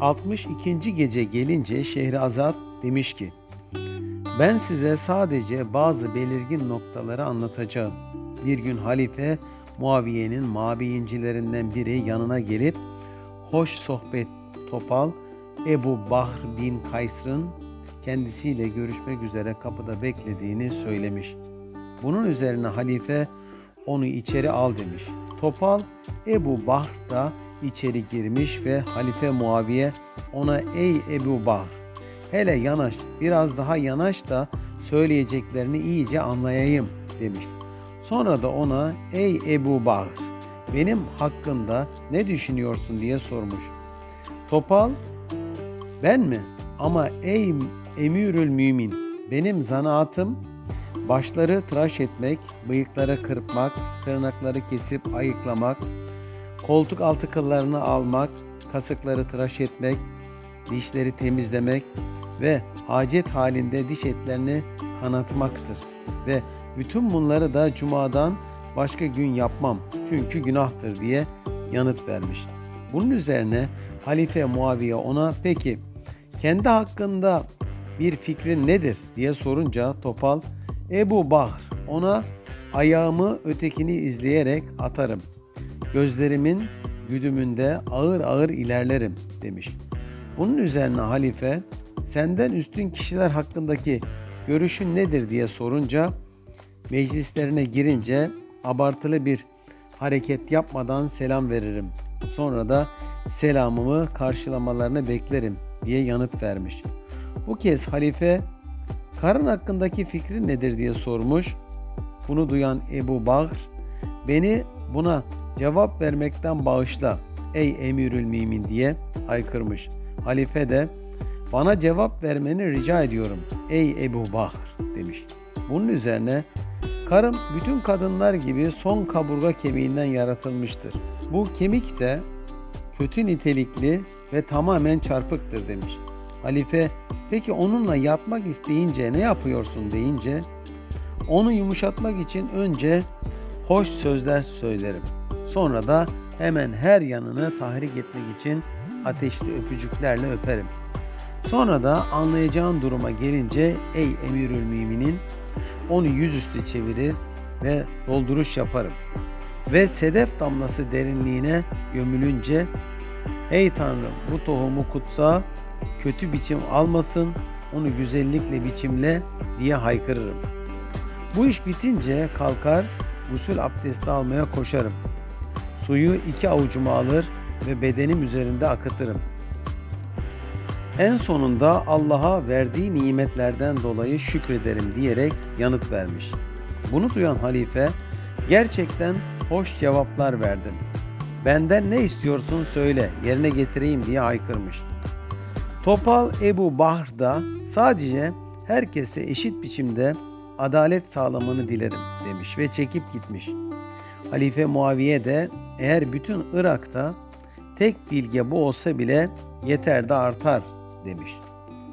62. gece gelince Şehrazat demiş ki Ben size sadece bazı belirgin noktaları anlatacağım. Bir gün halife Muaviye'nin mabiyincilerinden biri yanına gelip hoş sohbet topal Ebu Bahr bin Kaysr'ın kendisiyle görüşmek üzere kapıda beklediğini söylemiş. Bunun üzerine halife onu içeri al demiş. Topal Ebu Bahr da içeri girmiş ve Halife Muaviye ona ey Ebu Bahr hele yanaş biraz daha yanaş da söyleyeceklerini iyice anlayayım demiş. Sonra da ona ey Ebu Bahr benim hakkında ne düşünüyorsun diye sormuş. Topal ben mi? Ama ey emirül mümin benim zanaatım başları tıraş etmek, bıyıkları kırpmak, tırnakları kesip ayıklamak, koltuk altı kıllarını almak, kasıkları tıraş etmek, dişleri temizlemek ve hacet halinde diş etlerini kanatmaktır. Ve bütün bunları da cumadan başka gün yapmam çünkü günahtır diye yanıt vermiş. Bunun üzerine Halife Muaviye ona peki kendi hakkında bir fikrin nedir diye sorunca Topal Ebu Bahr ona ayağımı ötekini izleyerek atarım. Gözlerimin güdümünde ağır ağır ilerlerim demiş. Bunun üzerine halife senden üstün kişiler hakkındaki görüşün nedir diye sorunca meclislerine girince abartılı bir hareket yapmadan selam veririm. Sonra da selamımı karşılamalarını beklerim diye yanıt vermiş. Bu kez halife karın hakkındaki fikri nedir diye sormuş. Bunu duyan Ebu Bahr beni buna cevap vermekten bağışla ey emirül mümin diye haykırmış. Halife de bana cevap vermeni rica ediyorum ey Ebu Bahr demiş. Bunun üzerine karım bütün kadınlar gibi son kaburga kemiğinden yaratılmıştır. Bu kemik de kötü nitelikli ve tamamen çarpıktır demiş. Halife peki onunla yatmak isteyince ne yapıyorsun deyince onu yumuşatmak için önce hoş sözler söylerim. Sonra da hemen her yanını tahrik etmek için ateşli öpücüklerle öperim. Sonra da anlayacağın duruma gelince ey emirül müminin onu yüzüstü çevirir ve dolduruş yaparım. Ve sedef damlası derinliğine gömülünce Ey Tanrım bu tohumu kutsa, kötü biçim almasın, onu güzellikle biçimle diye haykırırım. Bu iş bitince kalkar, gusül abdesti almaya koşarım. Suyu iki avucuma alır ve bedenim üzerinde akıtırım. En sonunda Allah'a verdiği nimetlerden dolayı şükrederim diyerek yanıt vermiş. Bunu duyan halife gerçekten hoş cevaplar verdin. Benden ne istiyorsun söyle yerine getireyim diye haykırmış. Topal Ebu Bahr da sadece herkese eşit biçimde adalet sağlamanı dilerim demiş ve çekip gitmiş. Halife Muaviye de eğer bütün Irak'ta tek bilge bu olsa bile yeter de artar demiş.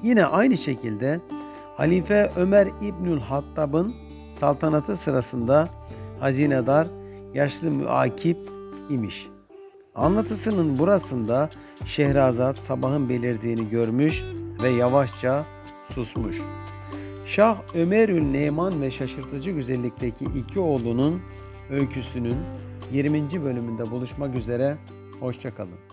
Yine aynı şekilde Halife Ömer İbnül Hattab'ın saltanatı sırasında hazinedar yaşlı müakip imiş. Anlatısının burasında Şehrazat sabahın belirdiğini görmüş ve yavaşça susmuş. Şah Ömerül Neyman ve şaşırtıcı güzellikteki iki oğlunun öyküsünün 20. bölümünde buluşmak üzere. Hoşçakalın.